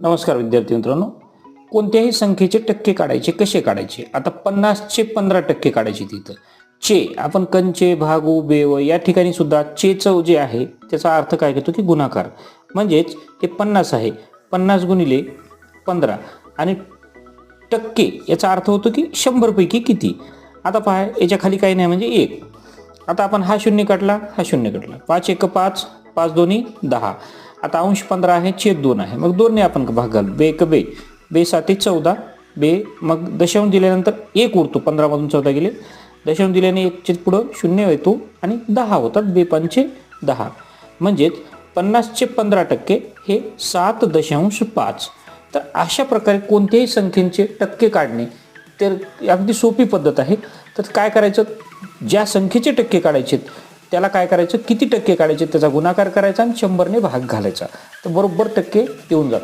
नमस्कार विद्यार्थी मित्रांनो. कोणत्याही संख्येचे टक्के काढायचे कसे काढायचे? आता पन्नासचे पंधरा टक्के काढायचे तिथं. चे आपण कंचे भागू बेव या ठिकाणी सुद्धा चेचं जे आहे त्याचा अर्थ काय घेतो की गुणाकार. म्हणजेच हे पन्नास आहे. पन्नास गुणिले पंधरा. आणि टक्के याचा अर्थ होतो की शंभरपैकी किती? आता पहा याच्या खाली काही नाही म्हणजे एक. आता आपण हा शून्य काढला हा शून्य काढला. पाच एक पाच पाच दोन्ही दहा. आता अंश पंधरा आहे छेद दोन आहे. मग दोनने आपण भाग घालू. बे एक बे. बे साते चौदा. बे मग दशांश दिल्यानंतर एक उरतो. पंधरामधून चौदा गेले. दशांश दिल्याने एकचे पुढं शून्य येतो आणि दहा होतात. बे पंचे दहा. म्हणजेच पन्नासचे पंधरा टक्के हे सात दशांश पाच. तर अशा प्रकारे कोणत्याही संख्येचे टक्के काढणे तर अगदी सोपी पद्धत आहे. तर काय करायचं? ज्या संख्येचे टक्के काढायचे त्याला काय करायचं? किती टक्के काढायचे? त्याचा गुणाकार करायचा आणि शंभरने भाग घालायचा. तर बरोबर टक्के येऊन जातात.